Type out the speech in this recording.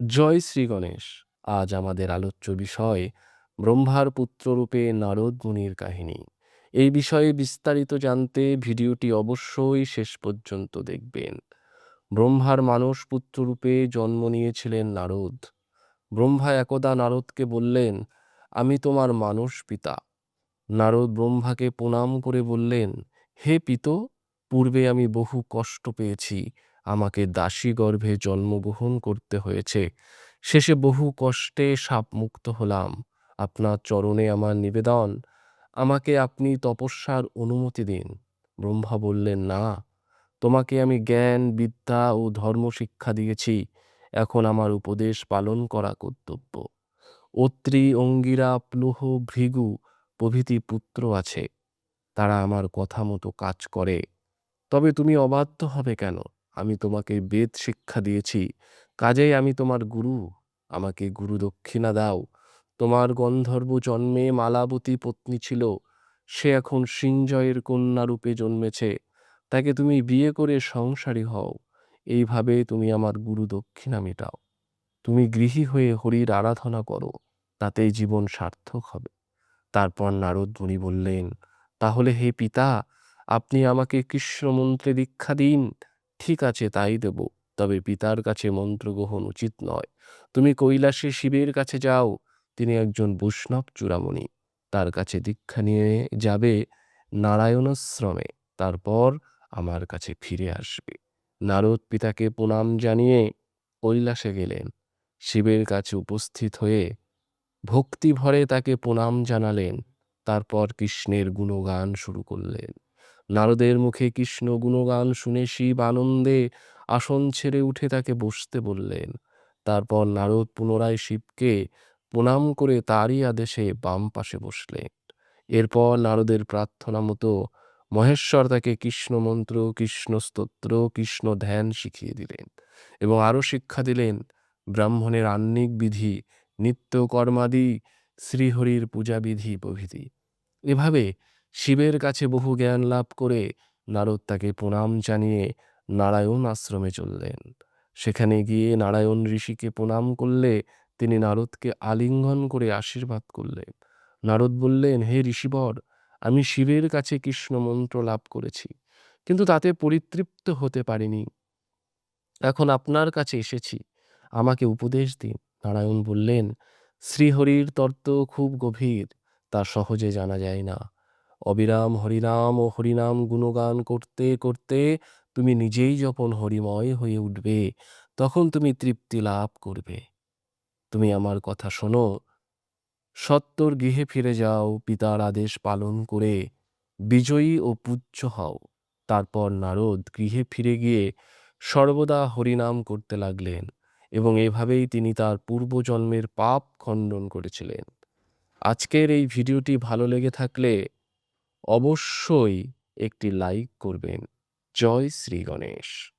জয় শ্রী গণেশ। আজ আমাদের আলোচ্য বিষয়, ব্রহ্মার পুত্ররূপে নারদ মুনির কাহিনী। এই বিষয়ে বিস্তারিত জানতে ভিডিওটি অবশ্যই শেষ পর্যন্ত দেখবেন। ব্রহ্মার মানস পুত্ররূপে জন্ম নিয়েছিলেন নারদ। ব্রহ্মা একদা নারদকে বললেন, আমি তোমার মানস পিতা। নারদ ব্রহ্মাকে প্রণাম করে বললেন, হে পিত, পূর্বে আমি বহু কষ্ট পেয়েছি। আমাকে দাসী গর্ভে জন্মগ্রহণ করতে হয়েছে। শেষে বহু কষ্টে শাপমুক্ত হলাম। আপনার চরণে আমার নিবেদন। আমাকে আপনি তপস্যার অনুমতি দিন। ব্রহ্মা বললেন, না, তোমাকে আমি জ্ঞান, বিদ্যা ও ধর্ম শিক্ষা দিয়েছি। এখন আমার উপদেশ পালন করা কর্তব্য। অত্রি অঙ্গিরা প্লুহ ভৃগু প্রভৃতি পুত্র আছে। তারা আমার কথা মতো কাজ করে। তবে তুমি অবাধ্য হবে কেন? আমি তোমাকে বেদ শিক্ষা দিয়েছি। কাজেই আমি তোমার গুরু। আমাকে গুরু দক্ষিণা দাও। তোমার গন্ধর্ব জন্মে মালাবতী পত্নী ছিল। সে এখন সিঞ্জয়ের কন্যা রূপে জন্মেছে। তাকে তুমি বিয়ে করে সংসারী হও। এইভাবে তুমি আমার গুরু দক্ষিণা মেটাও। তুমি গৃহী হয়ে হরির আরাধনা করো। তাতেই জীবন সার্থক হবে। তারপর নারদ মুনি বললেন, তাহলে হে পিতা, আপনি আমাকে কৃষ্ণ মন্ত্রে দীক্ষা দিন। ঠিক আছে, তাই দেব। তবে পিতার কাছে মন্ত্র গ্রহণ উচিত নয়। তুমি কৈলাসে শিবের কাছে যাও, তিনি একজন বৈষ্ণব চূড়ামণি। তার কাছে দীক্ষা নিয়ে যাবে নারায়ণাশ্রমে, তারপর আমার কাছে ফিরে আসবে। নারদ পিতাকে প্রণাম জানিয়ে কৈলাসে গেলেন। শিবের কাছে উপস্থিত হয়ে ভক্তি ভরে তাকে প্রণাম জানালেন। তারপর কৃষ্ণের গুণগান শুরু করলেন। নারদের মুখে কৃষ্ণ গুণগান শুনে শিব আনন্দে আসন ছেড়ে উঠে তাকে বসতে বললেন। তারপর নারদ পুনরায় শিবকে প্রণাম করে তারই আদেশে বাম পাশে বসলেন। এরপর নারদের প্রার্থনা মতো মহেশ্বর তাকে কৃষ্ণ মন্ত্র, কৃষ্ণ স্তোত্র, কৃষ্ণ ধ্যান শিখিয়ে দিলেন এবং আরও শিক্ষা দিলেন, ব্রাহ্মণের আহ্নিক বিধি, নিত্য কর্মাদি, শ্রীহরির পূজাবিধি প্রভৃতি। এভাবে শিবের কাছে বহু জ্ঞান লাভ করে নারদ তাকে প্রণাম জানিয়ে নারায়ণ আশ্রমে চললেন। সেখানে গিয়ে নারায়ণ ঋষিকে প্রণাম করলে তিনি নারদকে আলিঙ্গন করে আশীর্বাদ করলেন। নারদ বললেন, হে ঋষিবর, আমি শিবের কাছে কৃষ্ণ মন্ত্র লাভ করেছি, কিন্তু তাতে পরিতৃপ্ত হতে পারিনি। এখন আপনার কাছে এসেছি, আমাকে উপদেশ দিন। নারায়ণ বললেন, শ্রীহরির তত্ত্ব খুব গভীর, তা সহজে জানা যায় না। অবিরাম হরিনাম ও হরিনাম গুণগান করতে করতে তুমি নিজেই যখন হরিময় হয়ে উঠবে, তখন তুমি তৃপ্তি লাভ করবে। তুমি আমার কথা শোনো। সত্তর গৃহে ফিরে যাও, পিতার আদেশ পালন করে বিজয়ী ও পূজ্য হও। তারপর নারদ গৃহে ফিরে গিয়ে সর্বদা হরিনাম করতে লাগলেন এবং এভাবেই তিনি তার পূর্বজন্মের পাপ খণ্ডন করেছিলেন। আজকের এই ভিডিওটি ভালো লেগে থাকলে অবশ্যই একটি লাইক করবেন। জয় শ্রী গণেশ।